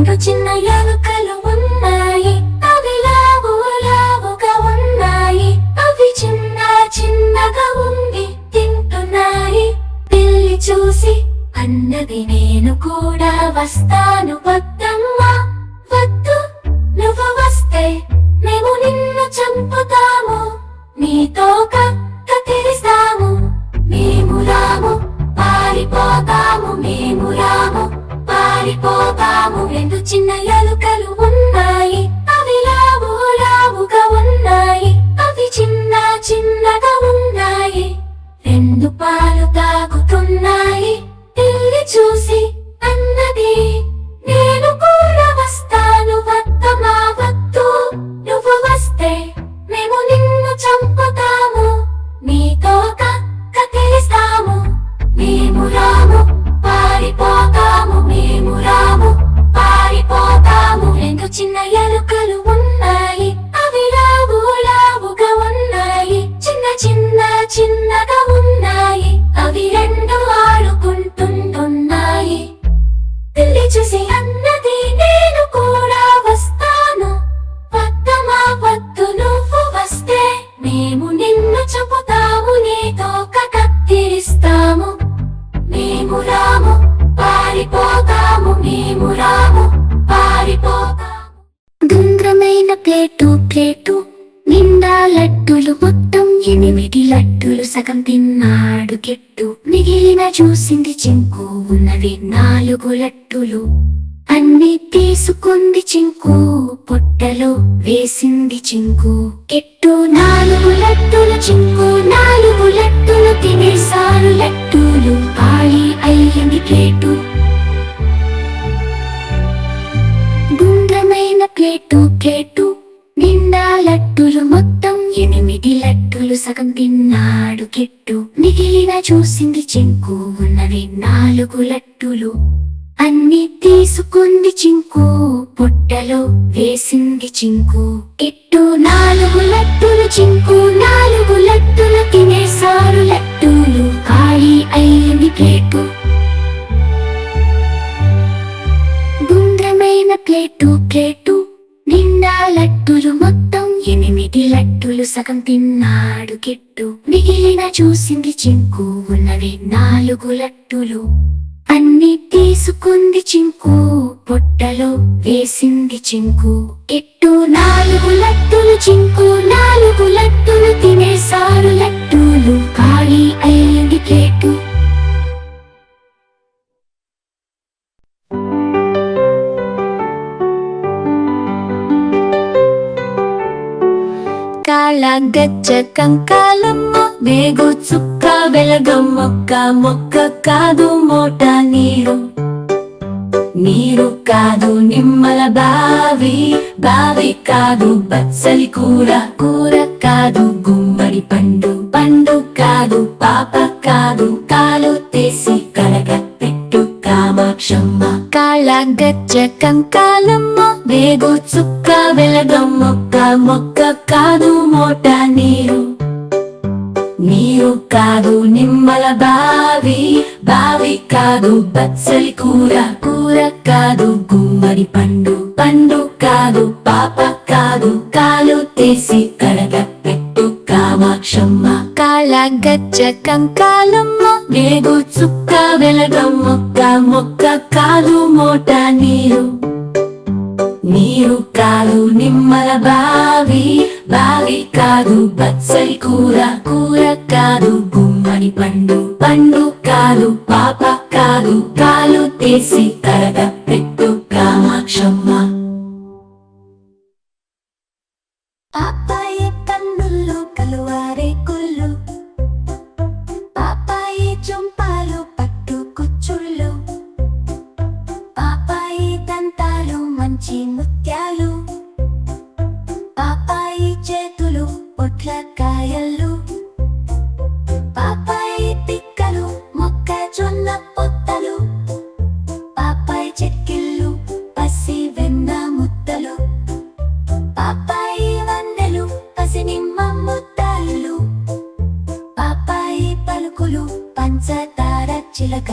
రెండు చిన్న ఎలుకలు ఉన్నాయి. అవి లావు లావుగా ఉన్నాయి. అవి చిన్న చిన్నగా ఉండి తింటున్నాయి. పిల్లి చూసి అన్నది నేను కూడా వస్తాను వద్దమ్మా పారిపోతాము మేము నిన్ను చెబుతాము నీతో కత్తిరిస్తాము మేము రాము పారిపోతాము మేము రాము పారిపోతాము గుండ్రమైన ప్లేటు ప్లేటు నిండా లడ్డులు మొత్తం ఎనిమిది లడ్డులు సగం తిన్నాడు కెట్టు మిగిలిన చూసింది చింకు ఉన్నవి నాలుగు లడ్డులు అన్ని తీసుకుంది చింకు పొట్టలో వేసింది చింకు. కెట్టు నాలుగు లట్టులు చింకు నాలుగు లట్టులు తినేసారు లట్టులు ఖాళీ అయ్యింది ప్లేటు. గుండ్రమైన ప్లేటు ప్లేటు నిండా లట్టులు మొత్తం ఎనిమిది లట్టులు సగం తిన్నాడు కెట్టు. మిగిలిన చూసింది చింకు ఉన్నవి నాలుగు లట్టులు అన్ని తీసుకుంది చింకు పొట్టలో వేసింది చింకు. కెట్టు నాలుగు లట్టులు చింకు నాలుగు లట్టులు తినేసారు లట్టులు ఖాళీ అయ్యింది ప్లేటు. గుండ్రమైన plate plate. నిండా లట్టులు మొత్తం ఎనిమిది లట్టులు సగం తిన్నాడు కెట్టు. మిగిలిన చూసింది చింకు ఉన్నవి నాలుగు లట్టులు అన్ని తీసుకుంది చింకు పొట్టలో వేసింది చింకు. ఎట్టు నాలుగు లడ్డులు చింకు నాలుగు లడ్డులు తినేసారు లడ్డూలు ఖాళీ అయ్యింది ప్లేటు. కాళ్ళ గచ్చ కంకాలమ్మ వేగు చుక్క వెలగం మొక్క మొక్క కాదు మోట నీరు. నీరు కాదు నిమ్మల బావి బావి కాదు బత్సలి కూర కూర కాదు గుమ్మడి పండు పండు కాదు పాప కాదు కాలు తీసి కడగ కామాక్షమ్మ. కాళ్ళ గచ్చ కంకాలమ్మ వేగు చుక్క వెలగం మొక్క మొక్క కాదు మోట నీరు. నీరు కాదు నిమ్మల బావి బావి కాదు బచ్చలి కూర కూర కాదు గుమ్మడి పండు పండు కాదు పాప కాదు కాలు తీసి కడగ పెట్టు కామాక్షమ్మ. కాళ గచ్చ కంకాలమ్మ వేగు చుక్క వెలగం మొక్క మొక్క కాదు మోట నీరు. నీరు కాదు నిమ్మల బావి బావి కాదు బత్సరి కూర కూర కాదు గుమ్మడి పండు పండు కాదు పాప కాదు కాలు తీసి తరగ పెట్టు కామాక్షమ్మ.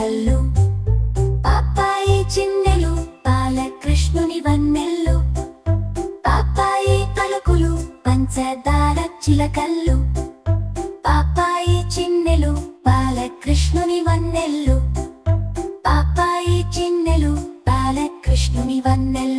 కళ్ళు. పాపాయి చిన్నెలు బాలకృష్ణుని వన్నెల్లు పాపాయి పలుకులు పంచదార చిలకల్లు పాపాయి చిన్నెలు బాలకృష్ణుని వన్నెల్లు పాపాయి చిన్నెలు బాలకృష్ణుని వన్నెల్లు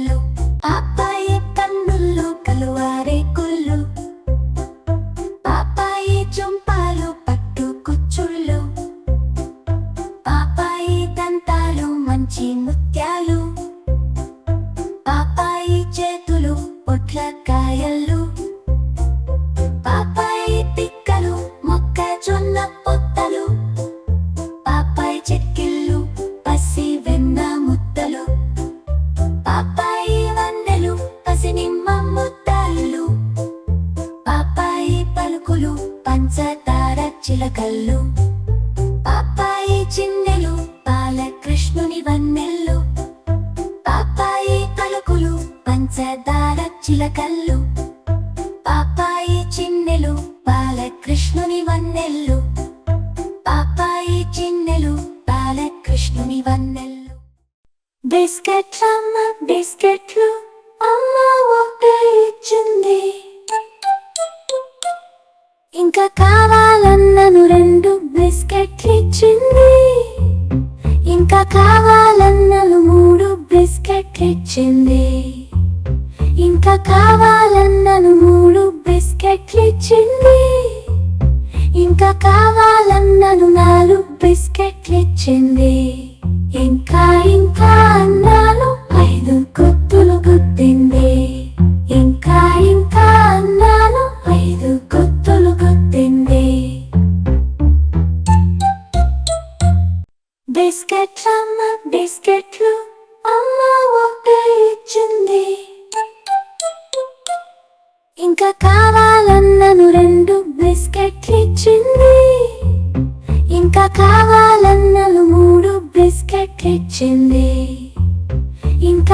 కళ్ళు పాపాయి చిన్నెలు బాలకృష్ణుని వన్నెల్లు. పాపాయి పలుకులు పంచదార చిలకల్లు. పాపాయి చిన్నెలు బాలకృష్ణుని వన్నెల్లు. పాపాయి చిన్నెలు బాలకృష్ణుని వన్నెల్లు. బిస్కెట్లమ్మ బిస్కెట్లు అమ్మ ఒక ఇచ్చింది ఇంకా కావాలన్నను రెండు బిస్కెట్లు ఇచ్చింది. ఇంకా కావాలి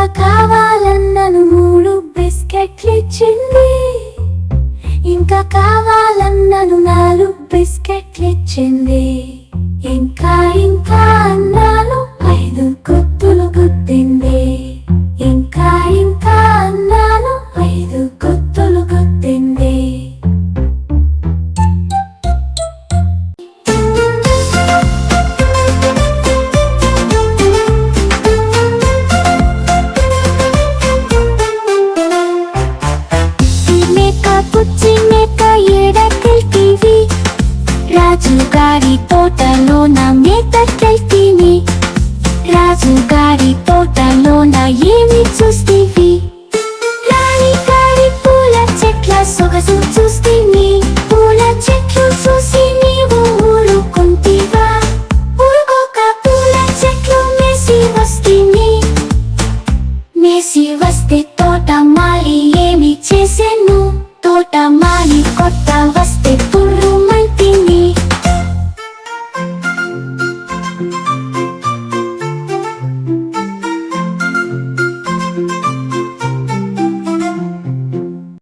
కావాలన్నను మూడు బిస్కెట్లు ఇచ్చింది. ఇంకా కావాలన్నను నాలుగు బిస్కెట్లు ఇచ్చింది. toda.